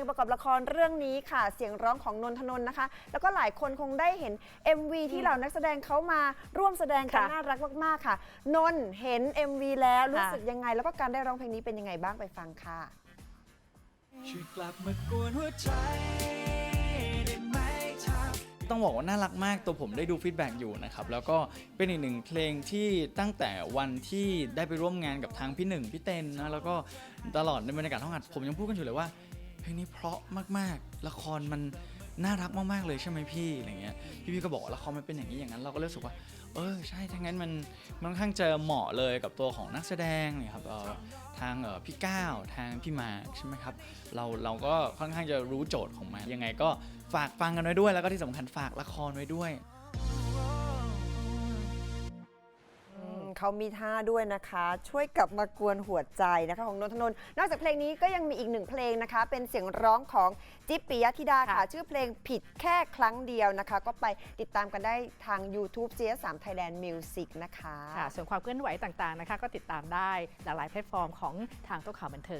ลงประกอบละครเรื่องนี้ค่ะ เสียงร้องของนนทนนท์นะคะ แล้วก็หลายคนคงได้เห็น MV ที่เหล่านักแสดงเขามาร่วมแสดงกันค่ะ น่ารักมากๆค่ะ นนท์เห็น MV แล้วรู้ค่ะสึกยังไง แล้วก็การได้ร้องเพลงนี้เป็นยังไงบ้างไปฟังค่ะ ช่วยกลับมากวนหัวใจได้ไหมเธอต้องบอกว่าน่ารักมากตัวผมได้ดูฟีดแบ็กอยู่นะครับ แล้วก็เป็นอีกหนึ่งเพลงที่ตั้งแต่วันที่ได้ไปร่วมงานกับทางพี่หนึ่งพี่เต้นนะแล้วก็ตลอดในบรรยากาศห้องอัดผมยังพูดกันอยู่เลยว่าเพ ลงนี้เพราะมากๆ ละครมันน่ารักมากๆเลยใช่ไหมพี่อะไรเงี้ยพี่พี่ก็บอกละครมันเป็นอย่างนี้อย่างนั้นเราก็รู้สึกว่า เออใช่ทั้างนั้นมันมันค่อนข้างจะเหมาะเลยกับตัวของนักแสดงเนี่ยครับเออทางเออพี่ก้าวทางพี่มารใช่ไหมครับเราเราก็ค่อนข้างจะรู้โจทย์ของมันยังไงก็ฝากฟังกันไว้ด้วย แล้วก็ที่สำคัญฝากละครไว้ด้วย เขามีท่าด้วยนะคะ ช่วยกลับมากวนหัวใจนะคะของนนทนนท์นอกจากเพลงนี้ก็ยังมีอีกหนึ่งเพลงนะคะ เป็นเสียงร้องของจิ๊บปิยธิดาค่ะค่ะ ชื่อเพลงผิดแค่ครั้งเดียวนะคะ ก็ไปติดตามกันได้ทาง YouTube CS3 Thailand Music นะคะ ค่ะส่วนความเคลื่อนไหวต่างๆนะคะ ก็ติดตามได้หลากหลายแพลตฟอร์มของทางโต๊ะข่าวบันเทิง